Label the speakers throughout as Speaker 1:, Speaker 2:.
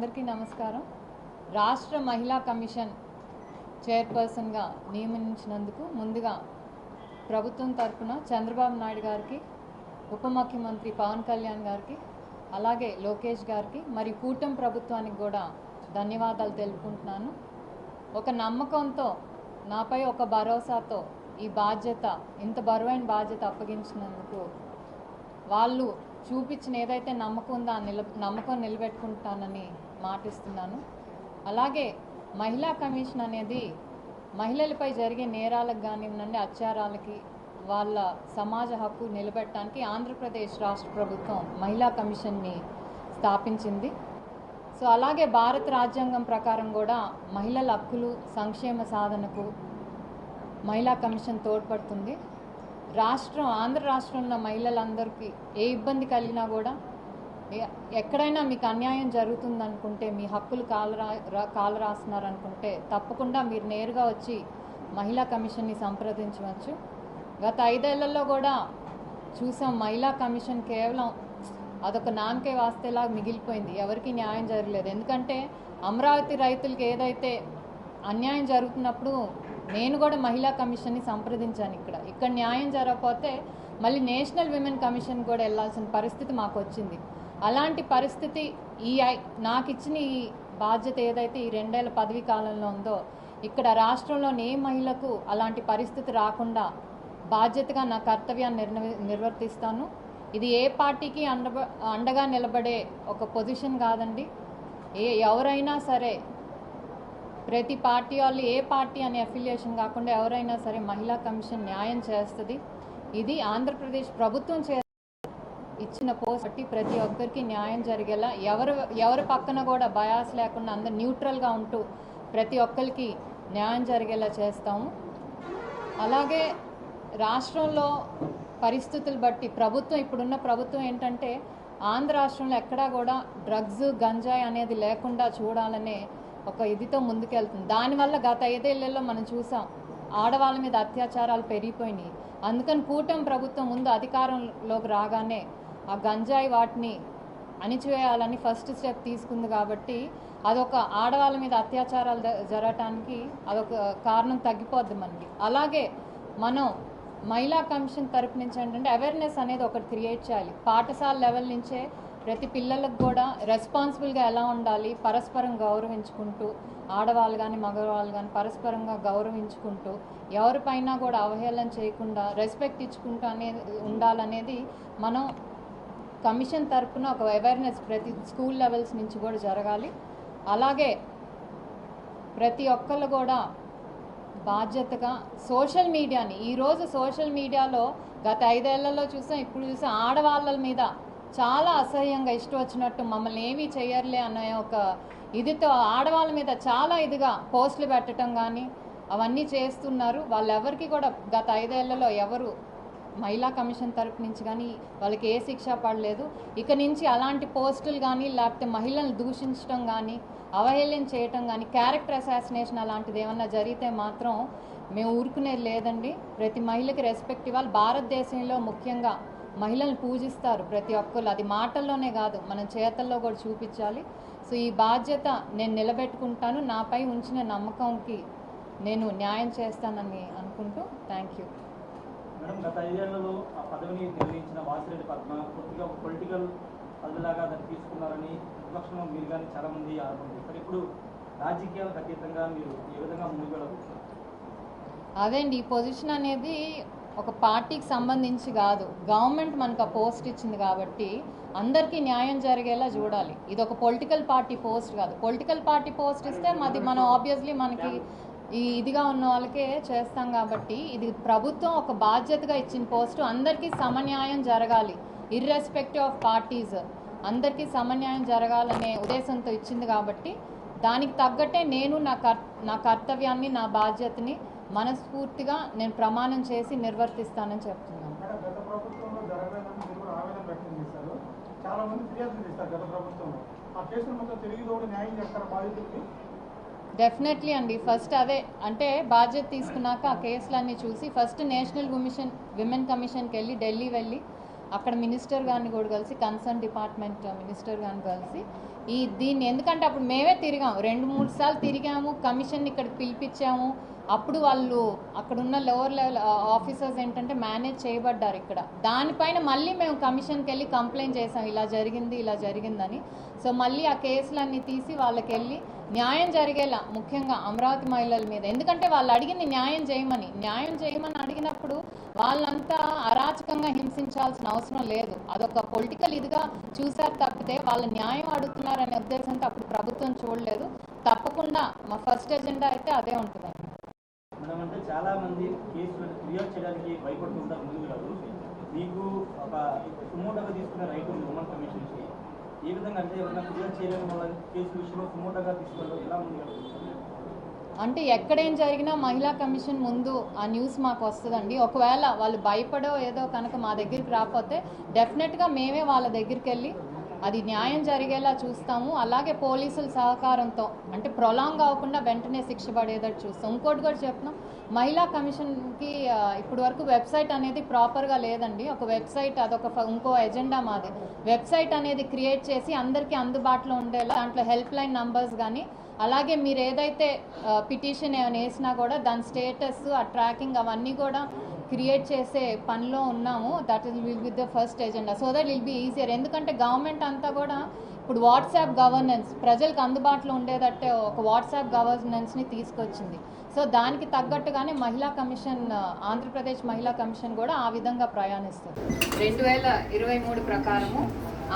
Speaker 1: అందరికీ నమస్కారం. రాష్ట్ర మహిళా కమిషన్ చైర్పర్సన్గా నియమించినందుకు ముందుగా ప్రభుత్వం తరఫున చంద్రబాబు నాయుడు గారికి ఉప ముఖ్యమంత్రి పవన్ కళ్యాణ్ గారికి అలాగే లోకేష్ గారికి మరియు కూటమి ప్రభుత్వానికి కూడా ధన్యవాదాలు తెలుపుకుంటున్నాను. ఒక నమ్మకంతో నాపై ఒక భరోసాతో ఈ బాధ్యత ఇంత బరువైన బాధ్యత అప్పగించినందుకు వాళ్ళు చూపించిన ఏదైతే నమ్మకం ఉందో ఆ నిల నమ్మకం నిలబెట్టుకుంటానని మాటిస్తున్నాను. అలాగే మహిళా కమిషన్ అనేది మహిళలపై జరిగే నేరాలకు కానివ్వండి అత్యాచారాలకి వాళ్ళ సమాజ హక్కు నిలబెట్టడానికి ఆంధ్రప్రదేశ్ రాష్ట్ర ప్రభుత్వం మహిళా కమిషన్ని స్థాపించింది. సో అలాగే భారత రాజ్యాంగం ప్రకారం కూడా మహిళల హక్కులు సంక్షేమ సాధనకు మహిళా కమిషన్ తోడ్పడుతుంది. రాష్ట్రం ఆంధ్ర రాష్ట్రంలో మహిళలందరికీ ఏ ఇబ్బంది కలిగినా కూడా ఎక్కడైనా మీకు అన్యాయం జరుగుతుందనుకుంటే మీ హక్కులు కాలు రా కాలు అనుకుంటే తప్పకుండా మీరు నేరుగా వచ్చి మహిళా కమిషన్ని సంప్రదించవచ్చు. గత ఐదేళ్ళలో కూడా చూసాం మహిళా కమిషన్ కేవలం అదొక నామకే వాస్తేలా మిగిలిపోయింది. ఎవరికి న్యాయం జరగలేదు. ఎందుకంటే అమరావతి రైతులకి ఏదైతే అన్యాయం జరుగుతున్నప్పుడు నేను కూడా మహిళా కమిషన్ని సంప్రదించాను ఇక్కడ. ఇక్కడ న్యాయం జరగకపోతే మళ్ళీ నేషనల్ విమెన్ కమిషన్ కూడా వెళ్ళాల్సిన పరిస్థితి మాకు వచ్చింది అలాంటి పరిస్థితి ఈ నాకు ఇచ్చిన ఈ బాధ్యత ఏదైతే ఈ రెండేళ్ళ పదవీ కాలంలో ఉందో ఇక్కడ రాష్ట్రంలోని ఏ మహిళకు అలాంటి పరిస్థితి రాకుండా బాధ్యతగా నా కర్తవ్యాన్ని నిర్ణ నిర్వర్తిస్తాను? ఇది ఏ పార్టీకి అండ అండగా నిలబడే ఒక పొజిషన్ కాదండి. ఏ ఎవరైనా సరే ప్రతి పార్టీ వాళ్ళు ఏ పార్టీ అనే అఫిలియేషన్ కాకుండా ఎవరైనా సరే మహిళా కమిషన్ న్యాయం చేస్తుంది. ఇది ఆంధ్రప్రదేశ్ ప్రభుత్వం చే ఇచ్చిన పోస్ట్ బట్టి ప్రతి ఒక్కరికి న్యాయం జరిగేలా ఎవరు ఎవరి పక్కన కూడా బయాస్ లేకుండా అందరు న్యూట్రల్గా ఉంటూ ప్రతి ఒక్కరికి న్యాయం జరిగేలా చేస్తాము. అలాగే రాష్ట్రంలో పరిస్థితులు బట్టి ప్రభుత్వం ఇప్పుడున్న ప్రభుత్వం ఏంటంటే ఆంధ్ర రాష్ట్రంలో ఎక్కడా కూడా డ్రగ్స్ గంజాయి అనేది లేకుండా చూడాలనే ఒక ఇదితో ముందుకెళ్తుంది. దానివల్ల గత ఐదేళ్ళలో మనం చూసాం ఆడవాళ్ళ మీద అత్యాచారాలు పెరిగిపోయినాయి. అందుకని కూటమి ప్రభుత్వం ముందు అధికారంలోకి రాగానే ఆ గంజాయి వాటిని అణిచివేయాలని ఫస్ట్ స్టెప్ తీసుకుంది కాబట్టి అదొక ఆడవాళ్ళ మీద అత్యాచారాలు జరగటానికి అదొక కారణం తగ్గిపోద్ది మనకి. అలాగే మనం మహిళా కమిషన్ తరపు నుంచి ఏంటంటే అవేర్నెస్ అనేది ఒకటి క్రియేట్ చేయాలి. పాఠశాల లెవెల్ నుంచే ప్రతి పిల్లలకు కూడా రెస్పాన్సిబుల్గా ఎలా ఉండాలి పరస్పరం గౌరవించుకుంటూ ఆడవాళ్ళు కానీ మగవాళ్ళు కానీ పరస్పరంగా గౌరవించుకుంటూ ఎవరిపైనా కూడా అవహేళన చేయకుండా రెస్పెక్ట్ ఇచ్చుకుంటూ అనేది ఉండాలనేది మనం కమిషన్ తరపున ఒక అవేర్నెస్ ప్రతి స్కూల్ లెవెల్స్ నుంచి కూడా జరగాలి. అలాగే ప్రతి ఒక్కళ్ళు కూడా బాధ్యతగా సోషల్ మీడియాని ఈరోజు సోషల్ మీడియాలో గత ఐదేళ్ళలో చూసాం ఇప్పుడు చూసాం ఆడవాళ్ళ మీద చాలా అసహ్యంగా ఇష్టం వచ్చినట్టు మమ్మల్ని ఏమీ చేయర్లే అనే ఒక ఇదితో ఆడవాళ్ళ మీద చాలా ఇదిగా పోస్టులు పెట్టడం కానీ అవన్నీ చేస్తున్నారు. వాళ్ళెవరికి కూడా గత ఐదేళ్ళలో ఎవరు మహిళా కమిషన్ తరపు నుంచి కానీ వాళ్ళకి ఏ శిక్ష పడలేదు. ఇక నుంచి అలాంటి పోస్టులు కానీ లేకపోతే మహిళలను దూషించడం కానీ అవహేళన చేయటం కానీ క్యారెక్టర్ అసాసినేషన్ అలాంటిది ఏమన్నా జరిగితే మాత్రం మేము ఊరుకునేది లేదండి. ప్రతి మహిళకి రెస్పెక్ట్ ఇవ్వాలి. భారతదేశంలో ముఖ్యంగా మహిళలను పూజిస్తారు ప్రతి ఒక్కరు అది మాటల్లోనే కాదు మనం చేతల్లో కూడా చూపించాలి. సో ఈ బాధ్యత నేను నిలబెట్టుకుంటాను. నాపై ఉంచిన నమ్మకంకి నేను న్యాయం చేస్తానని అనుకుంటూ థ్యాంక్ యూ.
Speaker 2: మేడం గత ఐదేళ్ళలో ఆ పదవిని నిర్వహించిన వాసిరెడ్డి పద్మ పూర్తిగా ఒక పొలిటికల్ పదవిలాగా దాన్ని తీసుకున్నారని ప్రతిపక్షంలో మీరు కానీ చాలా మంది ఆరోపణ చేస్తారు ఇప్పుడు రాజకీయాలకు అతీతంగా మీరు ఏ విధంగా ముందుకు వెళ్ళబోతున్నారు
Speaker 1: అదేండి ఈ పొజిషన్ అనేది ఒక పార్టీకి సంబంధించి కాదు. గవర్నమెంట్ మనకు ఆ పోస్ట్ ఇచ్చింది కాబట్టి అందరికీ న్యాయం జరిగేలా చూడాలి. ఇది ఒక పొలిటికల్ పార్టీ పోస్ట్ కాదు. పొలిటికల్ పార్టీ పోస్ట్ ఇస్తే మాది మనం ఆబ్వియస్లీ మనకి ఈ ఇదిగా ఉన్న వాళ్ళకే చేస్తాం కాబట్టి ఇది ప్రభుత్వం ఒక బాధ్యతగా ఇచ్చిన పోస్టు. అందరికీ సమన్యాయం జరగాలి. ఇర్రెస్పెక్టివ్ ఆఫ్ పార్టీస్ అందరికీ సమన్యాయం జరగాలనే ఉద్దేశంతో ఇచ్చింది కాబట్టి దానికి తగ్గట్టే నేను నా కర్ నా కర్తవ్యాన్ని నా బాధ్యతని మనస్ఫూర్తిగా నేను ప్రమాణం చేసి నిర్వర్తిస్తానని చెప్తున్నాను.
Speaker 3: చాలా మంది ఫిర్యాదు చేస్తారు గత ప్రభుత్వంలో. ఆ కేసులు మొత్తం తిరిగి న్యాయం చేస్తారు బాధితులకి?
Speaker 1: డెఫినెట్లీ అండి. ఫస్ట్ అదే అంటే బాధ్యత తీసుకున్నాక ఆ కేసులన్నీ చూసి ఫస్ట్ నేషనల్ కమిషన్ విమెన్ కమిషన్కి వెళ్ళి ఢిల్లీ వెళ్ళి అక్కడ మినిస్టర్ గారిని కూడా కలిసి కన్సర్న్ డిపార్ట్మెంట్ మినిస్టర్ గారిని కలిసి ఈ దీన్ని ఎందుకంటే అప్పుడు మేమే తిరిగాము రెండు మూడు సార్లు తిరిగాము. కమిషన్ ఇక్కడ పిలిపించాము. అప్పుడు వాళ్ళు అక్కడ ఉన్న లోవర్ లెవెల్ ఆఫీసర్స్ ఏంటంటే మేనేజ్ చేయబడ్డారు ఇక్కడ. దానిపైన మళ్ళీ మేము కమిషన్కి వెళ్ళి కంప్లైంట్ చేసాం ఇలా జరిగింది ఇలా జరిగిందని. సో మళ్ళీ ఆ కేసులన్నీ తీసి వాళ్ళకి వెళ్ళి న్యాయం జరిగేలా ముఖ్యంగా అమరావతి మహిళల మీద. ఎందుకంటే వాళ్ళు అడిగింది న్యాయం చేయమని. న్యాయం చేయమని అడిగినప్పుడు వాళ్ళంతా అరాచకంగా హింసించాల్సిన అవసరం లేదు. అదొక పొలిటికల్ ఇదిగా చూశారు తప్పితే వాళ్ళ న్యాయం అడుగుతున్నారనే ఉద్దేశంతో అప్పుడు ప్రభుత్వం చూడలేదు. తప్పకుండా మా ఫస్ట్ ఎజెండా అయితే అదే ఉంటుంది.
Speaker 2: మేడం అంటే చాలా మంది కేసులు ఫిర్యాదు చేయడానికి భయపడుతుంటారు ముందు కాదు. మీకు ఒక సుమోటోగా తీసుకునే రైట్ ఉంది ఉమెన్ కమిషన్కి. ఏ విధంగా అంటే ఎవరైనా ఫిర్యాదు చేయలేని వాళ్ళ కేసు విషయంలో సుమోటోగా తీసుకోవడం ఎలా ముందు
Speaker 1: అంటే ఎక్కడేం జరిగినా మహిళా కమిషన్ ముందు ఆ న్యూస్ మాకు వస్తుందండి. ఒకవేళ వాళ్ళు భయపడో ఏదో కనుక మా దగ్గరికి రాకపోతే డెఫినెట్గా మేమే వాళ్ళ దగ్గరికి వెళ్ళి అది న్యాయం జరిగేలా చూస్తాము. అలాగే పోలీసుల సహకారంతో అంటే ప్రొలాంగ్ అవ్వకుండా వెంటనే శిక్ష పడేటట్టు చూస్తాం. ఇంకోటి కూడా చెప్తున్నాం. మహిళా కమిషన్కి ఇప్పుడు వరకు వెబ్సైట్ అనేది ప్రాపర్గా లేదండి. ఒక వెబ్సైట్ అదొక ఇంకో ఎజెండా మాది. వెబ్సైట్ అనేది క్రియేట్ చేసి అందరికీ అందుబాటులో ఉండేలా దాంట్లో హెల్ప్ లైన్ నంబర్స్ కానీ అలాగే మీరు ఏదైతే పిటిషన్ ఏమైనా వేసినా కూడా దాని స్టేటస్ ఆ ట్రాకింగ్ అవన్నీ కూడా క్రియేట్ చేసే పనిలో ఉన్నాము that is will be the first agenda so that will be easier ఎందుకంటే గవర్నమెంట్ అంతా కూడా ఇప్పుడు వాట్సాప్ గవర్నెన్స్ ప్రజలకు అందుబాటులో ఉండేటట్టే ఒక వాట్సాప్ గవర్నెన్స్ని తీసుకొచ్చింది. సో దానికి తగ్గట్టుగానే మహిళా కమిషన్ ఆంధ్రప్రదేశ్ మహిళా కమిషన్ కూడా ఆ విధంగా ప్రయాణిస్తుంది. రెండు వేల ఇరవై మూడు ప్రకారము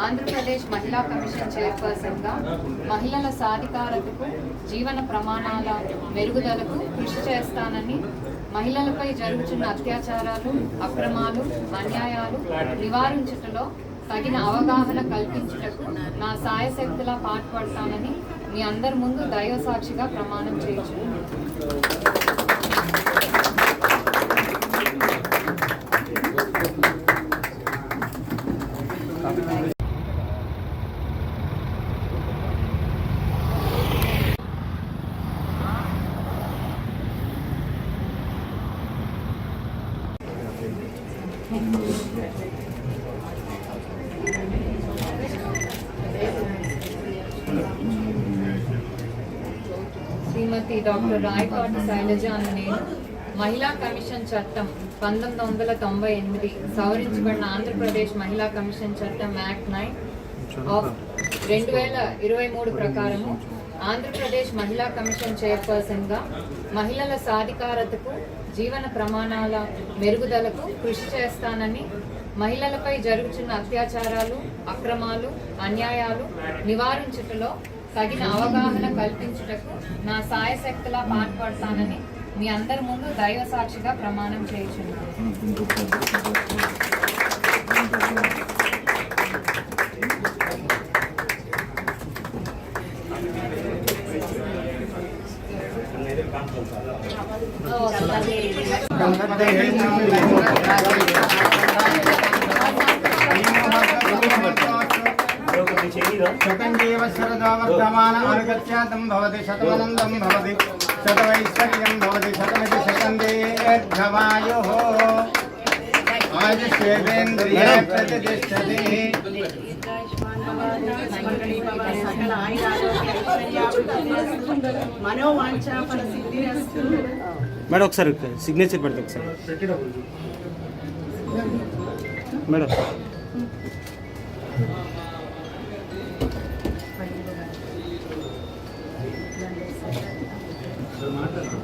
Speaker 1: ఆంధ్రప్రదేశ్ మహిళా కమిషన్ చైర్పర్సన్గా మహిళల సాధికారతకు జీవన ప్రమాణాల మెరుగుదలకు కృషి చేస్తానని మహిళలపై జరుగుతున్న అత్యాచారాలు అక్రమాలు అన్యాయాలు నివారించుటలో తగిన అవగాహన కల్పించుటకు నా సాయశక్తులా పాటుపడతానని మీ అందరి ముందు దైవ సాక్షిగా ప్రమాణం చేయించు శ్రీమతి డాక్టర్ రాయపాటి శైలజ అన్న నేను మహిళా కమిషన్ చట్టం పంతొమ్మిది వందల తొంభై ఎనిమిది సవరించబడిన ఆంధ్రప్రదేశ్ మహిళా కమిషన్ చట్టం యాక్ట్ నైన్ ఆఫ్ రెండు వేల ఇరవై మూడు ప్రకారము ఆంధ్రప్రదేశ్ మహిళా కమిషన్ చైర్పర్సన్గా మహిళల సాధికారతకు జీవన ప్రమాణాల మెరుగుదలకు కృషి చేస్తానని మహిళలపై జరుగుతున్న అత్యాచారాలు అక్రమాలు అన్యాయాలు నివారించుటలో తగిన అవగాహన కల్పించుటకు నా సాయశక్తిలా పాల్పడతానని మీ అందరి ముందు దైవ సాక్షిగా ప్రమాణం చేయించున్నాను.
Speaker 4: शतंगेव शरदावर्धमान अनुगत्यातं भवति शतमनन्दं भवति शतवैश्वर्यं भवति शतमिति शतन्देभवायोः आयुष्वेन्द्रिय प्रतिष्ठति
Speaker 5: मनोवाञ्छा परिसिद्धिरस्तु
Speaker 6: మేడం ఒకసారి సిగ్నేచర్ పెడితే ఒకసారి మేడం
Speaker 5: మీ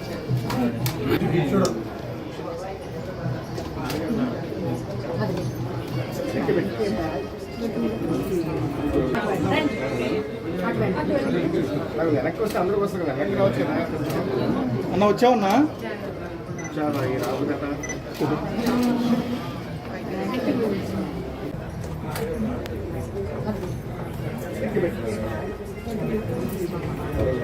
Speaker 4: వెనక్కి వస్తే అందరూ వస్తారు కదా వెనక్కి రావచ్చు కదా
Speaker 3: అన్న వచ్చావన్నా?
Speaker 4: చాలా ఈ రావు కదా.